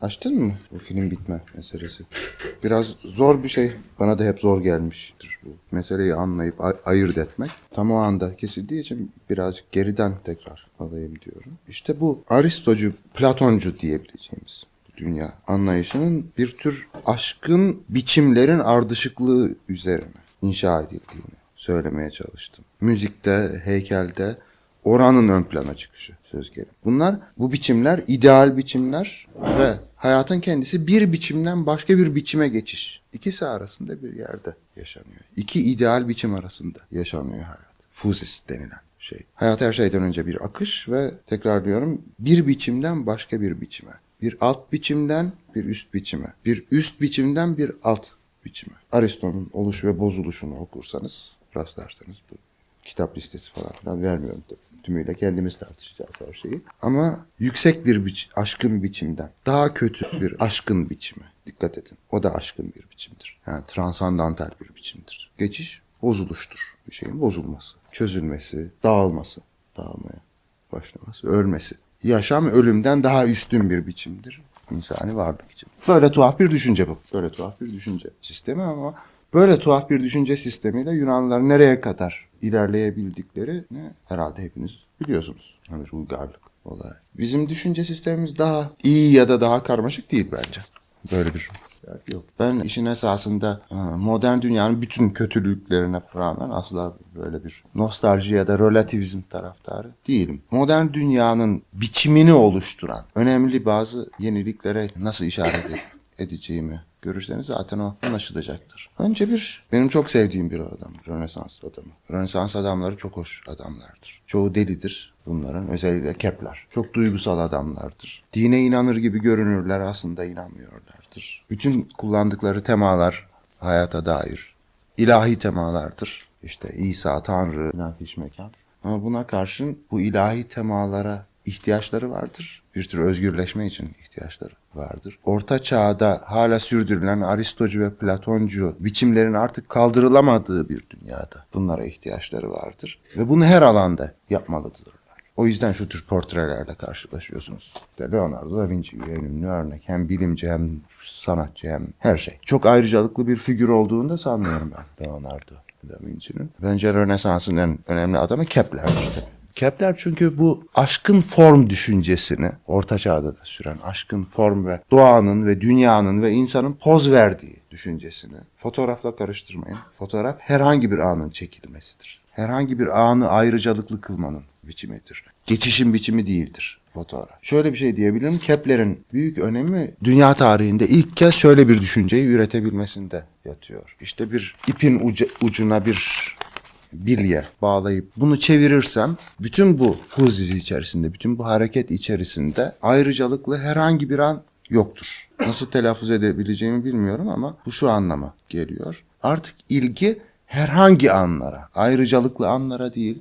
Açtın mı bu film bitme meselesi? Biraz zor bir şey. Bana da hep zor gelmiştir bu. Meseleyi anlayıp ay- ayırt etmek. Tam o anda kesildiği için birazcık geriden tekrar alayım diyorum. İşte bu Aristocu, Platoncu diyebileceğimiz dünya anlayışının bir tür aşkın biçimlerin ardışıklığı üzerine inşa edildiğini söylemeye çalıştım. Müzikte, heykelde oranın ön plana çıkışı söz gelimi. Bunlar bu biçimler ideal biçimler ve hayatın kendisi bir biçimden başka bir biçime geçiş. İkisi arasında bir yerde yaşanıyor. İki ideal biçim arasında yaşanıyor hayat. Fuzis denilen şey. Hayat her şeyden önce bir akış ve tekrar diyorum bir biçimden başka bir biçime. Bir alt biçimden bir üst biçime. Bir üst biçimden bir alt biçime. Aristo'nun oluş ve bozuluşunu okursanız rastlarsanız bu kitap listesi falan filan vermiyorum tabii. Tümüyle kendimiz tartışacağız her şeyi. Ama yüksek bir biç, aşkın biçimden daha kötü bir aşkın biçimi. Dikkat edin. O da aşkın bir biçimdir. Yani transandantal bir biçimdir. Geçiş bozuluştur. Bir şeyin bozulması, çözülmesi, dağılması, dağılmaya başlaması, ölmesi. Yaşam ölümden daha üstün bir biçimdir. İnsani varlık için. Böyle tuhaf bir düşünce bu. Böyle tuhaf bir düşünce sistemi ama böyle tuhaf bir düşünce sistemiyle Yunanlılar nereye kadar ilerleyebildiklerini herhalde hepiniz biliyorsunuz. Hani uygarlık olarak. Bizim düşünce sistemimiz daha iyi ya da daha karmaşık değil bence. Böyle bir fark yok. Ben işin esasında e, modern dünyanın bütün kötülüklerine rağmen asla böyle bir nostalji ya da relativizm taraftarı değilim. Modern dünyanın biçimini oluşturan önemli bazı yeniliklere nasıl işaret ed- edeceğimi görürseniz zaten o anlaşılacaktır. Önce bir benim çok sevdiğim bir adam, Rönesans adamı. Rönesans adamları çok hoş adamlardır. Çoğu delidir bunların, özellikle Kepler. Çok duygusal adamlardır. Dine inanır gibi görünürler aslında inanmıyorlardır. Bütün kullandıkları temalar hayata dair ilahi temalardır. İşte İsa, Tanrı, nafiş mekan. Ama buna karşın bu ilahi temalara ihtiyaçları vardır. Bir tür özgürleşme için ihtiyaçları vardır. Orta çağda hala sürdürülen Aristocu ve Platoncu biçimlerin artık kaldırılamadığı bir dünyada bunlara ihtiyaçları vardır. Ve bunu her alanda yapmalıdırlar. O yüzden şu tür portrelerle karşılaşıyorsunuz. İşte Leonardo da Vinci en ünlü örnek. Hem bilimci hem sanatçı hem her şey. Çok ayrıcalıklı bir figür olduğunu da sanmıyorum ben Leonardo da Vinci'nin. Bence Rönesans'ın en önemli adamı Kepler'dir tabii. Kepler çünkü bu aşkın form düşüncesini orta çağda da süren aşkın form ve doğanın ve dünyanın ve insanın poz verdiği düşüncesini fotoğrafla karıştırmayın. Fotoğraf herhangi bir anın çekilmesidir. Herhangi bir anı ayrıcalıklı kılmanın biçimidir. Geçişin biçimi değildir fotoğraf. Şöyle bir şey diyebilirim. Kepler'in büyük önemi dünya tarihinde ilk kez şöyle bir düşünceyi üretebilmesinde yatıyor. İşte bir ipin ucu- ucuna bir bilye bağlayıp bunu çevirirsem bütün bu fuziz içerisinde, bütün bu hareket içerisinde ayrıcalıklı herhangi bir an yoktur. Nasıl telaffuz edebileceğimi bilmiyorum ama bu şu anlama geliyor. Artık ilgi herhangi anlara, ayrıcalıklı anlara değil,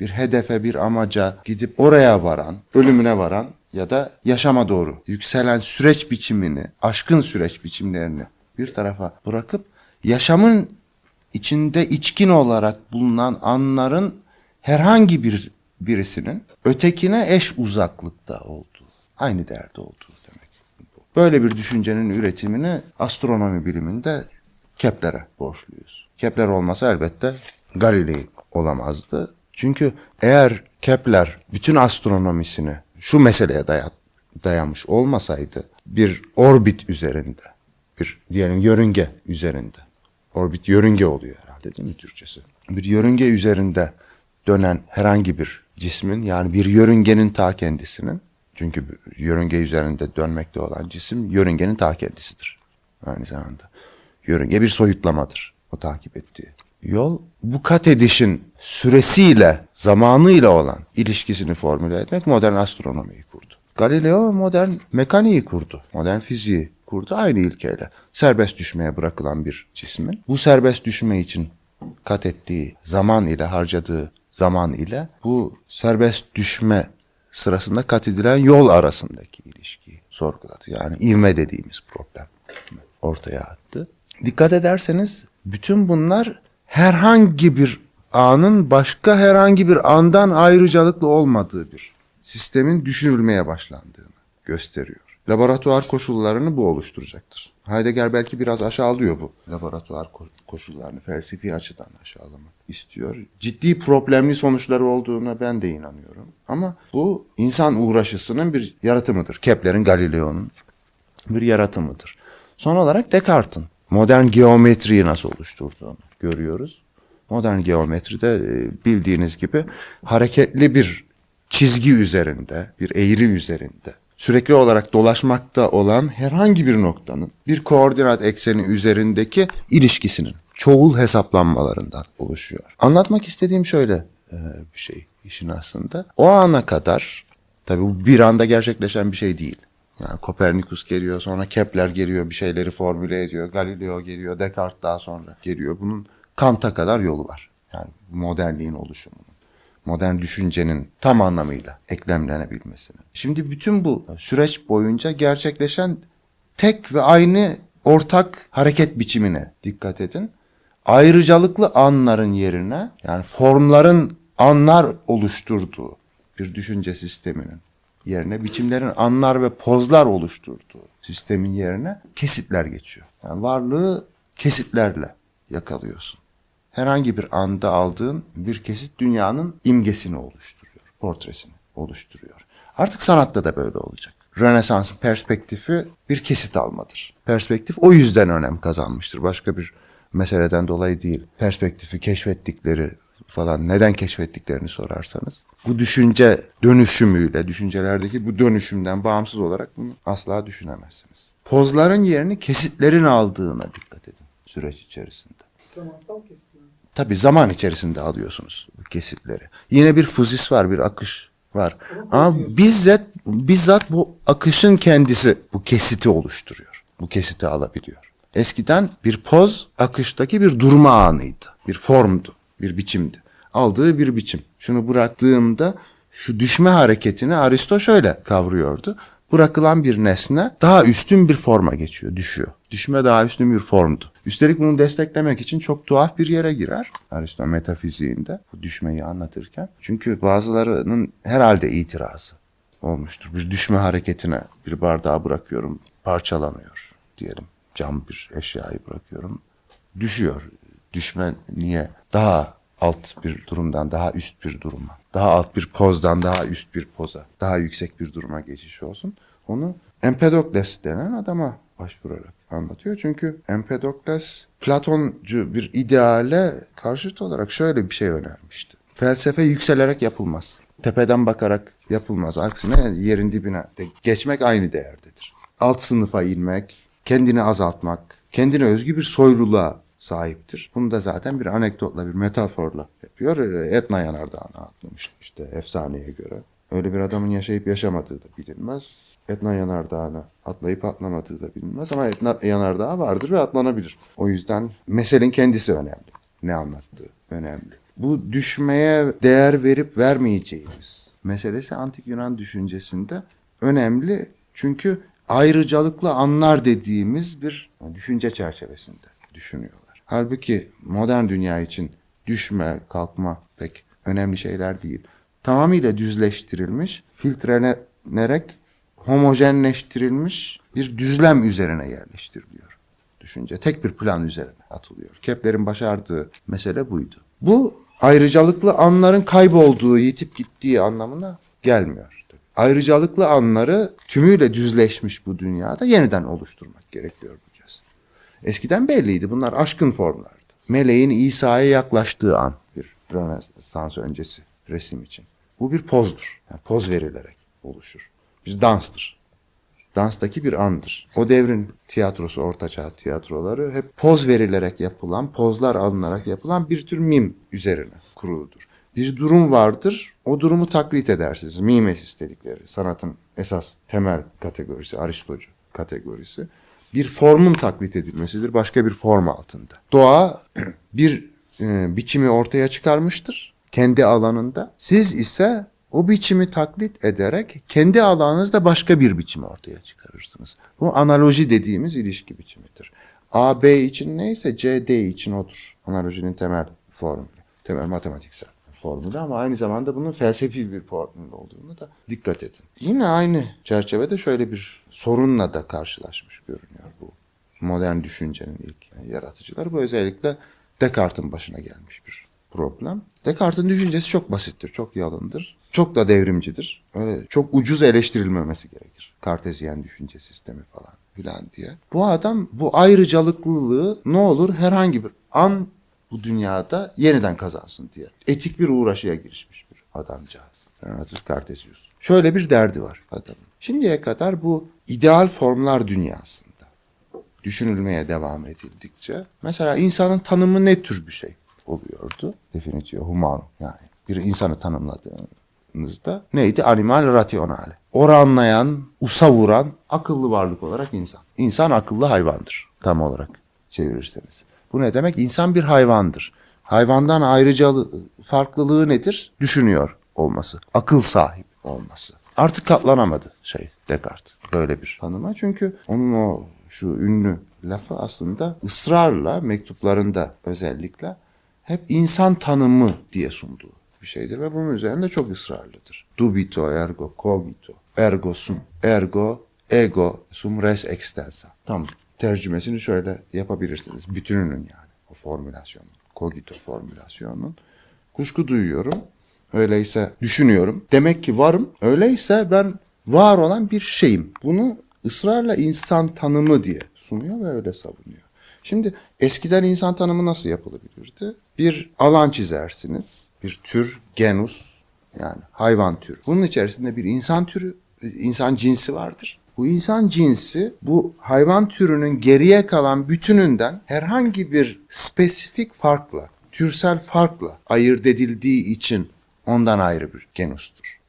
bir hedefe, bir amaca gidip oraya varan, ölümüne varan ya da yaşama doğru yükselen süreç biçimini, aşkın süreç biçimlerini bir tarafa bırakıp yaşamın içinde içkin olarak bulunan anların herhangi bir birisinin ötekine eş uzaklıkta olduğu, aynı değerde olduğu demek. Böyle bir düşüncenin üretimini astronomi biliminde Kepler'e borçluyuz. Kepler olmasa elbette Galilei olamazdı. Çünkü eğer Kepler bütün astronomisini şu meseleye dayat, dayamış olmasaydı bir orbit üzerinde, bir diyelim yörünge üzerinde Orbit yörünge oluyor herhalde değil mi Türkçesi? Bir yörünge üzerinde dönen herhangi bir cismin yani bir yörüngenin ta kendisinin çünkü yörünge üzerinde dönmekte olan cisim yörüngenin ta kendisidir. Aynı zamanda. Yörünge bir soyutlamadır. O takip ettiği. Yol bu kat edişin süresiyle, zamanıyla olan ilişkisini formüle etmek modern astronomiyi kurdu. Galileo modern mekaniği kurdu. Modern fiziği kurdu aynı ilkeyle. Serbest düşmeye bırakılan bir cismin bu serbest düşme için kat ettiği zaman ile harcadığı zaman ile bu serbest düşme sırasında kat edilen yol arasındaki ilişkiyi sorguladı. Yani ivme dediğimiz problem ortaya attı. Dikkat ederseniz bütün bunlar herhangi bir anın başka herhangi bir andan ayrıcalıklı olmadığı bir sistemin düşünülmeye başlandığını gösteriyor. Laboratuvar koşullarını bu oluşturacaktır. Heidegger belki biraz aşağılıyor bu laboratuvar ko- koşullarını felsefi açıdan aşağılamak istiyor. Ciddi problemli sonuçları olduğuna ben de inanıyorum. Ama bu insan uğraşısının bir yaratımıdır. Kepler'in, Galileo'nun bir yaratımıdır. Son olarak Descartes'in modern geometriyi nasıl oluşturduğunu görüyoruz. Modern geometride e, bildiğiniz gibi hareketli bir çizgi üzerinde, bir eğri üzerinde sürekli olarak dolaşmakta olan herhangi bir noktanın bir koordinat ekseni üzerindeki ilişkisinin çoğul hesaplanmalarından oluşuyor. Anlatmak istediğim şöyle e, bir şey işin aslında. O ana kadar tabii bu bir anda gerçekleşen bir şey değil. Yani Kopernikus geliyor, sonra Kepler geliyor, bir şeyleri formüle ediyor, Galileo geliyor, Descartes daha sonra geliyor. Bunun Kant'a kadar yolu var. Yani modernliğin oluşumunun, modern düşüncenin tam anlamıyla eklemlenebilmesinin. Şimdi bütün bu süreç boyunca gerçekleşen tek ve aynı ortak hareket biçimine dikkat edin. Ayrıcalıklı anların yerine yani formların anlar oluşturduğu bir düşünce sisteminin yerine biçimlerin anlar ve pozlar oluşturduğu sistemin yerine kesitler geçiyor. Yani varlığı kesitlerle yakalıyorsun. Herhangi bir anda aldığın bir kesit dünyanın imgesini oluşturuyor, portresini oluşturuyor. Artık sanatta da böyle olacak. Rönesans'ın perspektifi bir kesit almadır. Perspektif o yüzden önem kazanmıştır. Başka bir meseleden dolayı değil. Perspektifi keşfettikleri falan neden keşfettiklerini sorarsanız bu düşünce dönüşümüyle, düşüncelerdeki bu dönüşümden bağımsız olarak bunu asla düşünemezsiniz. Pozların yerini kesitlerin aldığına dikkat edin süreç içerisinde. Zamansal kesit? Tabi zaman içerisinde alıyorsunuz kesitleri. Yine bir fuzis var, bir akış var. Ama bizzat, bizzat bu akışın kendisi bu kesiti oluşturuyor. Bu kesiti alabiliyor. Eskiden bir poz akıştaki bir durma anıydı. Bir formdu, bir biçimdi. Aldığı bir biçim. Şunu bıraktığımda şu düşme hareketini Aristo şöyle kavruyordu. Bırakılan bir nesne daha üstün bir forma geçiyor, düşüyor. Düşme daha üstün bir formdu. Üstelik bunu desteklemek için çok tuhaf bir yere girer Aristo metafiziğinde bu düşmeyi anlatırken. Çünkü bazılarının herhalde itirazı olmuştur. Bir düşme hareketine bir bardağı bırakıyorum, parçalanıyor diyelim. Cam bir eşyayı bırakıyorum, düşüyor. Düşme niye? Daha alt bir durumdan daha üst bir duruma, daha alt bir pozdan daha üst bir poza, daha yüksek bir duruma geçiş olsun. Onu Empedokles denen adama başvurarak anlatıyor. Çünkü Empedokles Platoncu bir ideale karşıt olarak şöyle bir şey önermişti. Felsefe yükselerek yapılmaz. Tepeden bakarak yapılmaz. Aksine yerin dibine de geçmek aynı değerdedir. Alt sınıfa inmek, kendini azaltmak, kendine özgü bir soyluluğa sahiptir. Bunu da zaten bir anekdotla, bir metaforla yapıyor. Ee, Etna Yanardağı'na atlamış işte efsaneye göre. Öyle bir adamın yaşayıp yaşamadığı da bilinmez. Etna Yanardağı'na atlayıp atlamadığı da bilinmez ama Etna Yanardağı vardır ve atlanabilir. O yüzden meselenin kendisi önemli. Ne anlattığı önemli. Bu düşmeye değer verip vermeyeceğimiz meselesi antik Yunan düşüncesinde önemli. Çünkü ayrıcalıklı anlar dediğimiz bir düşünce çerçevesinde düşünüyorlar. Halbuki modern dünya için düşme, kalkma pek önemli şeyler değil. Tamamıyla düzleştirilmiş, filtrelenerek homojenleştirilmiş bir düzlem üzerine yerleştiriliyor. Düşünce tek bir plan üzerine atılıyor. Kepler'in başardığı mesele buydu. Bu ayrıcalıklı anların kaybolduğu, yitip gittiği anlamına gelmiyor. Ayrıcalıklı anları tümüyle düzleşmiş bu dünyada yeniden oluşturmak gerekiyor bu kez. Eskiden belliydi bunlar aşkın formlardı. Meleğin İsa'ya yaklaştığı an bir Rönesans öncesi resim için. Bu bir pozdur. Yani poz verilerek oluşur. Bir danstır. Danstaki bir andır. O devrin tiyatrosu, ortaçağ tiyatroları hep poz verilerek yapılan, pozlar alınarak yapılan bir tür mim üzerine kuruludur. Bir durum vardır, o durumu taklit edersiniz. Mimesis dedikleri sanatın esas temel kategorisi, Aristocu kategorisi. Bir formun taklit edilmesidir başka bir form altında. Doğa bir e, biçimi ortaya çıkarmıştır kendi alanında. Siz ise o biçimi taklit ederek kendi alanınızda başka bir biçimi ortaya çıkarırsınız. Bu analoji dediğimiz ilişki biçimidir. A, B için neyse C, D için odur. Analojinin temel formülü, temel matematiksel formülü ama aynı zamanda bunun felsefi bir formül olduğunu da dikkat edin. Yine aynı çerçevede şöyle bir sorunla da karşılaşmış görünüyor bu modern düşüncenin ilk yaratıcıları. Bu özellikle Descartes'in başına gelmiş bir problem. Descartes'in düşüncesi çok basittir, çok yalındır, çok da devrimcidir. Öyle çok ucuz eleştirilmemesi gerekir. Kartezyen düşünce sistemi falan filan diye. Bu adam bu ayrıcalıklılığı ne olur herhangi bir an bu dünyada yeniden kazansın diye. Etik bir uğraşıya girişmiş bir adamcağız. Renatus Cartesius. Şöyle bir derdi var adamın. Şimdiye kadar bu ideal formlar dünyasında düşünülmeye devam edildikçe mesela insanın tanımı ne tür bir şey oluyordu? Definitio humano yani bir insanı tanımladığınızda neydi? Animal rationale. Oranlayan, usa vuran, akıllı varlık olarak insan. İnsan akıllı hayvandır tam olarak çevirirseniz. Bu ne demek? İnsan bir hayvandır. Hayvandan ayrıca farklılığı nedir? Düşünüyor olması. Akıl sahibi olması. Artık katlanamadı şey Descartes böyle bir tanıma. Çünkü onun o şu ünlü lafı aslında ısrarla mektuplarında özellikle hep insan tanımı diye sunduğu bir şeydir ve bunun üzerinde çok ısrarlıdır. Dubito ergo cogito ergo sum ergo ego sum res extensa. Tam tercümesini şöyle yapabilirsiniz. Bütününün yani o formülasyonun. Cogito formülasyonunun. Kuşku duyuyorum. Öyleyse düşünüyorum. Demek ki varım. Öyleyse ben var olan bir şeyim. Bunu ısrarla insan tanımı diye sunuyor ve öyle savunuyor. Şimdi eskiden insan tanımı nasıl yapılabilirdi? Bir alan çizersiniz. Bir tür, genus yani hayvan türü. Bunun içerisinde bir insan türü, insan cinsi vardır. Bu insan cinsi bu hayvan türünün geriye kalan bütününden herhangi bir spesifik farkla, türsel farkla ayırt edildiği için ondan ayrı bir genustur.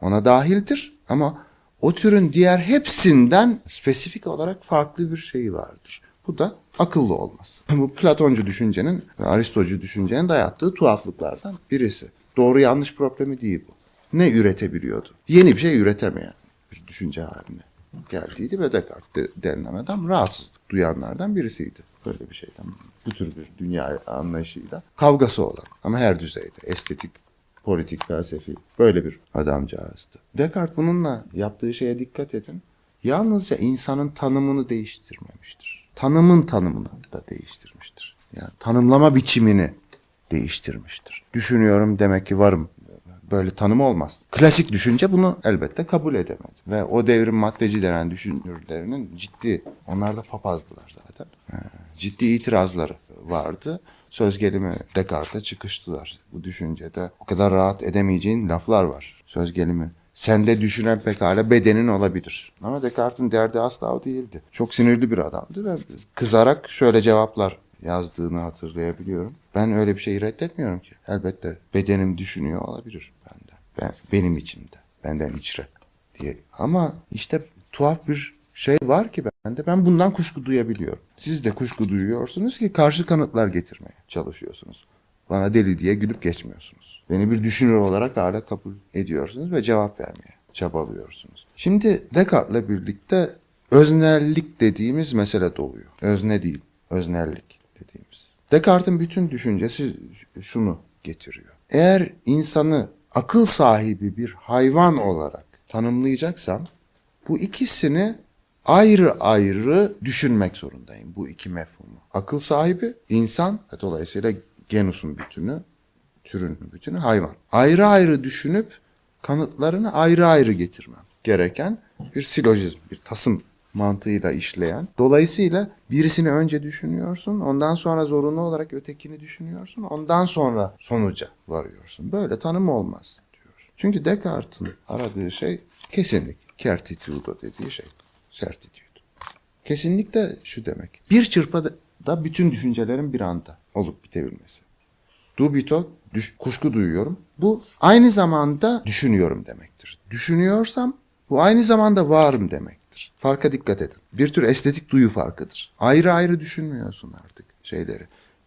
Ona dahildir ama o türün diğer hepsinden spesifik olarak farklı bir şeyi vardır. Bu da akıllı olması. Bu Platoncu düşüncenin ve Aristocu düşüncenin dayattığı tuhaflıklardan birisi. Doğru yanlış problemi değil bu. Ne üretebiliyordu? Yeni bir şey üretemeyen bir düşünce haline geldiydi ve Descartes de, denilen adam rahatsızlık duyanlardan birisiydi. Böyle bir şeyden, bu tür bir dünya anlayışıyla kavgası olan ama her düzeyde estetik, politik, felsefi böyle bir adamcağızdı. Descartes bununla yaptığı şeye dikkat edin. Yalnızca insanın tanımını değiştirmemiştir. Tanımın tanımını da değiştirmiştir. Yani tanımlama biçimini değiştirmiştir. Düşünüyorum demek ki varım. Böyle tanım olmaz. Klasik düşünce bunu elbette kabul edemedi. Ve o devrin maddeci denen düşünürlerinin ciddi, onlar da papazdılar zaten. Ee, Ciddi itirazları vardı. Söz gelimi Descartes'e çıkıştılar. Bu düşüncede o kadar rahat edemeyeceğin laflar var. Söz gelimi sende düşünen pekala bedenin olabilir. Ama Descartes'in derdi asla o değildi. Çok sinirli bir adamdı ve kızarak şöyle cevaplar yazdığını hatırlayabiliyorum. Ben öyle bir şeyi reddetmiyorum ki. Elbette bedenim düşünüyor olabilir benden. Ben, benim içimde. Benden içre diye. Ama işte tuhaf bir şey var ki bende. Ben bundan kuşku duyabiliyorum. Siz de kuşku duyuyorsunuz ki karşı kanıtlar getirmeye çalışıyorsunuz. Bana deli diye gülüp geçmiyorsunuz. Beni bir düşünür olarak hala kabul ediyorsunuz ve cevap vermeye çabalıyorsunuz. Şimdi Descartes'le birlikte öznellik dediğimiz mesele doğuyor. Özne değil, öznellik dediğimiz. Descartes'in bütün düşüncesi şunu getiriyor. Eğer insanı akıl sahibi bir hayvan olarak tanımlayacaksam bu ikisini ayrı ayrı düşünmek zorundayım bu iki mefhumu. Akıl sahibi insan dolayısıyla genusun bütünü, türün bütünü hayvan. Ayrı ayrı düşünüp kanıtlarını ayrı ayrı getirmem gereken bir silojizm, bir tasım mantığıyla işleyen. Dolayısıyla birisini önce düşünüyorsun, ondan sonra zorunlu olarak ötekini düşünüyorsun, ondan sonra sonuca varıyorsun. Böyle tanım olmaz diyor. Çünkü Descartes'in aradığı şey kesinlik, certitudo dediği şey, certitude. Kesinlikle şu demek. Bir çırpıda da bütün düşüncelerin bir anda olup bitebilmesi. Dubito, düş- kuşku duyuyorum. Bu aynı zamanda düşünüyorum demektir. Düşünüyorsam bu aynı zamanda varım demektir. Farka dikkat edin. Bir tür estetik duyu farkıdır. Ayrı ayrı düşünmüyorsun artık şeyleri.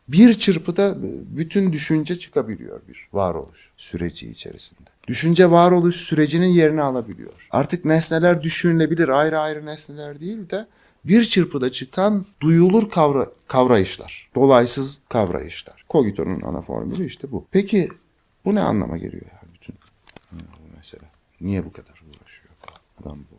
Bir çırpıda bütün düşünce çıkabiliyor bir varoluş süreci içerisinde. Düşünce varoluş sürecinin yerini alabiliyor. Artık nesneler düşünülebilir ayrı ayrı nesneler değil de bir çırpıda çıkan duyulur kavra kavrayışlar. Dolaysız kavrayışlar. Cogito'nun ana formülü işte bu. Peki Bu ne anlama geliyor yani bütün mesela? Niye bu kadar uğraşıyor? Adam bu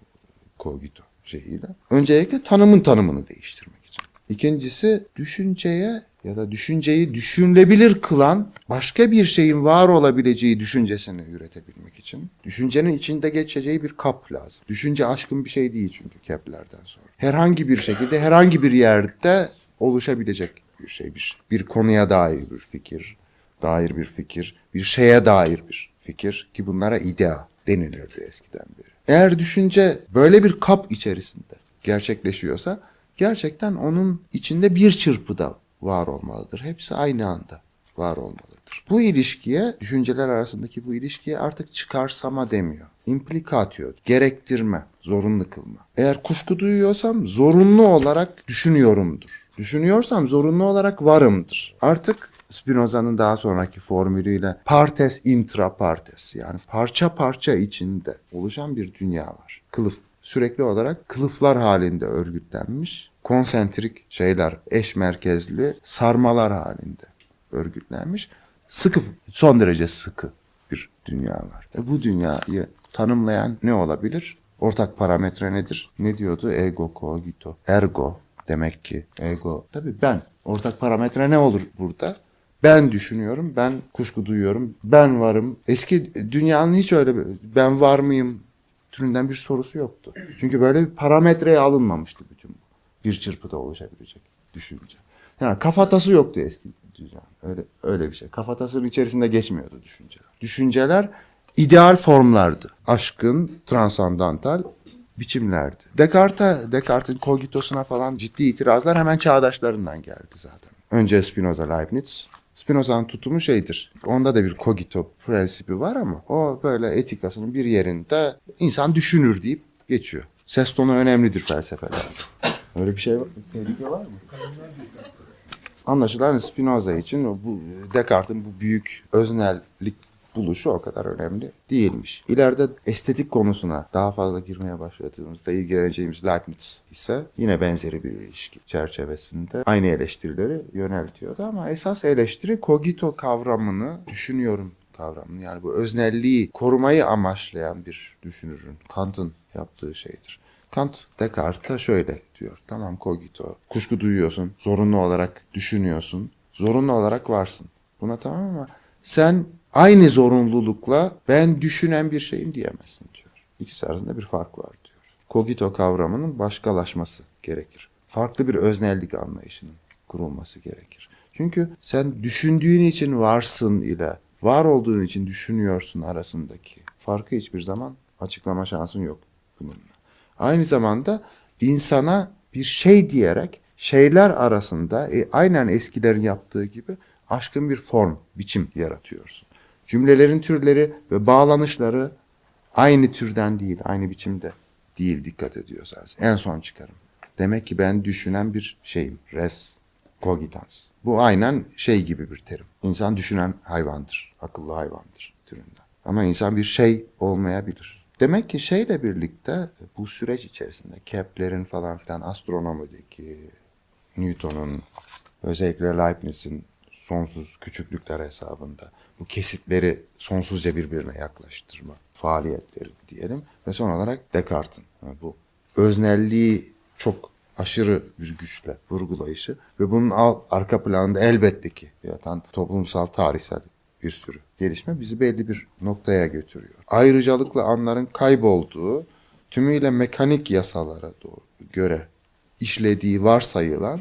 kogito şeyiyle. Öncelikle tanımın tanımını değiştirmek için. İkincisi düşünceye ya da düşünceyi düşünülebilir kılan başka bir şeyin var olabileceği düşüncesini üretebilmek için. Düşüncenin içinde geçeceği bir kap lazım. Düşünce aşkın bir şey değil çünkü Kepler'den sonra. Herhangi bir şekilde herhangi bir yerde oluşabilecek bir şey. Bir, bir konuya dair bir fikir, dair bir fikir, bir şeye dair bir fikir ki bunlara idea denilirdi eskiden beri. Eğer düşünce böyle bir kap içerisinde gerçekleşiyorsa gerçekten onun içinde bir çırpıda var olmalıdır. Hepsi aynı anda var olmalıdır. Bu ilişkiye, düşünceler arasındaki bu ilişkiye artık çıkarsama demiyor. Implikatio, gerektirme, zorunlu kılma. Eğer kuşku duyuyorsam zorunlu olarak düşünüyorumdur. Düşünüyorsam zorunlu olarak varımdır. Artık Spinoza'nın daha sonraki formülüyle partes intra partes yani parça parça içinde oluşan bir dünya var. Kılıf sürekli olarak kılıflar halinde örgütlenmiş, konsentrik şeyler, eş merkezli sarmalar halinde örgütlenmiş. Sıkı, son derece sıkı bir dünya var. E bu dünyayı tanımlayan ne olabilir? Ortak parametre nedir? Ne diyordu? Ego, cogito, ergo demek ki ego. Tabii ben. Ortak parametre ne olur burada? Ben düşünüyorum, ben kuşku duyuyorum, ben varım. Eski dünyanın hiç öyle bir, ben var mıyım türünden bir sorusu yoktu. Çünkü böyle bir parametreye alınmamıştı bütün bu. Bir çırpıda oluşabilecek düşünce. Yani kafatası yoktu eski dünya. Öyle, öyle bir şey. Kafatasının içerisinde geçmiyordu düşünceler. Düşünceler ideal formlardı. Aşkın transandantal biçimlerdi. Descartes'e, Descartes'in kogitosuna falan ciddi itirazlar hemen çağdaşlarından geldi zaten. Önce Spinoza, Leibniz. Spinoza'nın tutumu şeydir. Onda da bir cogito prensibi var ama o böyle etikasının bir yerinde insan düşünür deyip geçiyor. Ses tonu önemlidir felsefelerde. Öyle bir şey var, tehlike var mı? Anlaşılan Spinoza için bu Descartes'in bu büyük öznellik buluşu o kadar önemli değilmiş. İleride estetik konusuna daha fazla girmeye başladığımızda ilgileneceğimiz Leibniz ise yine benzeri bir ilişki çerçevesinde aynı eleştirileri yöneltiyordu ama esas eleştiri cogito kavramını düşünüyorum kavramını yani bu öznelliği korumayı amaçlayan bir düşünürün Kant'ın yaptığı şeydir. Kant Descartes'e şöyle diyor. Tamam cogito. Kuşku duyuyorsun. Zorunlu olarak düşünüyorsun. Zorunlu olarak varsın. Buna tamam ama sen aynı zorunlulukla ben düşünen bir şeyim diyemezsin diyor. İkisi arasında bir fark var diyor. Cogito kavramının başkalaşması gerekir. Farklı bir öznellik anlayışının kurulması gerekir. Çünkü sen düşündüğün için varsın ile var olduğun için düşünüyorsun arasındaki farkı hiçbir zaman açıklama şansın yok bununla. Aynı zamanda insana bir şey diyerek şeyler arasında e, aynen eskilerin yaptığı gibi aşkın bir form, biçim yaratıyorsun. Cümlelerin türleri ve bağlanışları aynı türden değil, aynı biçimde değil dikkat ediyorsanız. En son çıkarım. Demek ki ben düşünen bir şeyim. Res cogitans. Bu aynen şey gibi bir terim. İnsan düşünen hayvandır. Akıllı hayvandır türünden. Ama insan bir şey olmayabilir. Demek ki şeyle birlikte bu süreç içerisinde Kepler'in falan filan astronomideki Newton'un özellikle Leibniz'in sonsuz küçüklükler hesabında bu kesitleri sonsuzca birbirine yaklaştırma faaliyetleri diyelim ve son olarak Descartes'in. Yani bu öznelliği çok aşırı bir güçle vurgulayışı ve bunun arka planında elbette ki yatan toplumsal tarihsel bir sürü gelişme bizi belli bir noktaya götürüyor. Ayrıcalıklı anların kaybolduğu tümüyle mekanik yasalara doğru göre işlediği varsayılan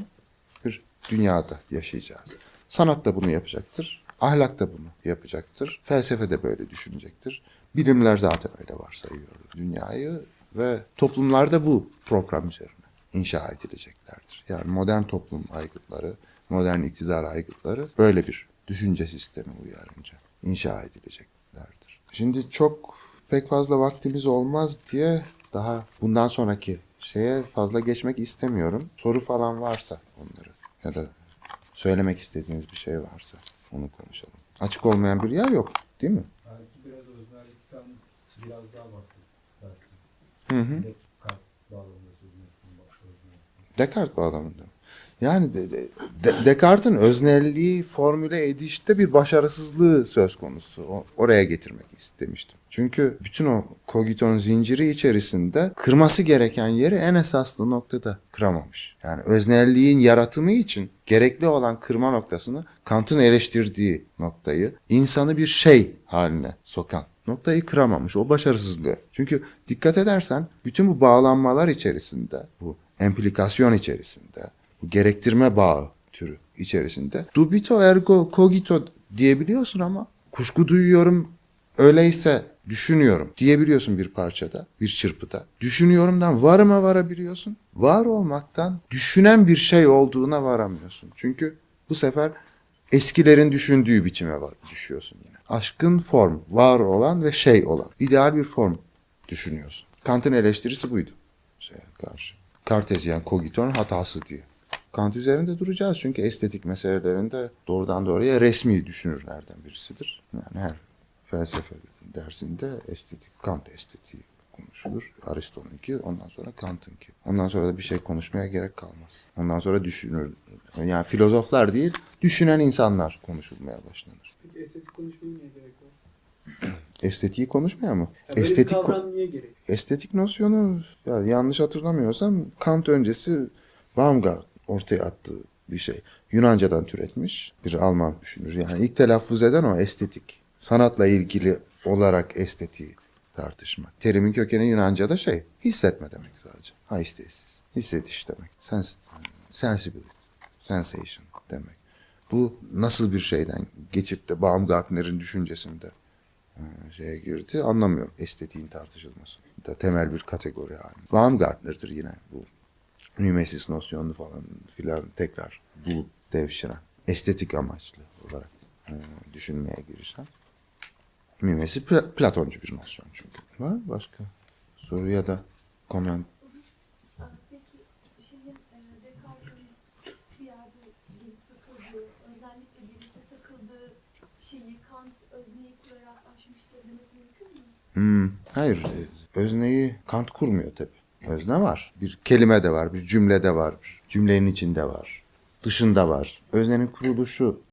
bir dünyada yaşayacağız. Sanat da bunu yapacaktır. Ahlak da bunu yapacaktır. Felsefe de böyle düşünecektir. Bilimler zaten öyle varsayıyor dünyayı ve toplumlarda bu program üzerine inşa edileceklerdir. Yani modern toplum aygıtları, modern iktidar aygıtları böyle bir düşünce sistemi uyarınca inşa edileceklerdir. Şimdi çok pek fazla vaktimiz olmaz diye daha bundan sonraki şeye fazla geçmek istemiyorum. Soru falan varsa onları ya da söylemek istediğiniz bir şey varsa onu konuşalım. Açık olmayan bir yer yok değil mi? Belki biraz öznellikten biraz daha bahsedersin. Hı hı. Descartes bağlamında. Descartes bağlamında. Yani de, de- de- Descartes'in öznelliği formüle edişte bir başarısızlığı söz konusu. O- oraya getirmek istemiştim. Çünkü bütün o kogiton zinciri içerisinde kırması gereken yeri en esaslı noktada kıramamış. Yani öznelliğin yaratımı için gerekli olan kırma noktasını Kant'ın eleştirdiği noktayı insanı bir şey haline sokan noktayı kıramamış. O başarısızlığı. Çünkü dikkat edersen bütün bu bağlanmalar içerisinde, bu implikasyon içerisinde, gerektirme bağı türü içerisinde dubito ergo cogito diyebiliyorsun ama kuşku duyuyorum öyleyse düşünüyorum diyebiliyorsun bir parçada, bir çırpıda. Düşünüyorumdan varıma varabiliyorsun. Var olmaktan düşünen bir şey olduğuna varamıyorsun. Çünkü bu sefer eskilerin düşündüğü biçime var, düşüyorsun yine. Aşkın form, var olan ve şey olan. ideal bir form düşünüyorsun. Kant'ın eleştirisi buydu. Şeye karşı. Kartezyen kogiton hatası diye. Kant üzerinde duracağız çünkü estetik meselelerinde doğrudan doğruya resmi düşünürlerden birisidir. Yani her felsefe dersinde estetik, Kant estetiği konuşulur. Aristo'nunki, ondan sonra Kant'ınki. Ondan sonra da bir şey konuşmaya gerek kalmaz. Ondan sonra düşünür. Yani filozoflar değil, düşünen insanlar konuşulmaya başlanır. Peki estetik konuşmaya niye gerek var? Estetiği konuşmaya mı? Ya estetik kavram niye gerek? estetik nosyonu ya yanlış hatırlamıyorsam Kant öncesi Baumgart ortaya attığı bir şey. Yunancadan türetmiş bir Alman düşünür. Yani ilk telaffuz eden o estetik. Sanatla ilgili olarak estetiği tartışmak. Terimin kökeni Yunanca'da şey hissetme demek sadece. Haistesis. Hissediş demek. Sens sensibility. Sensation demek. Bu nasıl bir şeyden geçip de Baumgartner'in düşüncesinde e, şeye girdi anlamıyorum. Estetiğin tartışılması. Da temel bir kategori haline. Baumgartner'dır yine bu mimesis nosyonunu falan filan tekrar bulup devşiren. Estetik amaçlı olarak e, düşünmeye girişen. Mimesi Pla- Platoncu bir nosyon çünkü. Var mı başka soru ya da e, mü? Hmm, hayır. e, Özneyi Kant kurmuyor tabi. Özne var. Bir kelime de var, bir cümle de var. Cümlenin içinde var. Dışında var. Öznenin kuruluşu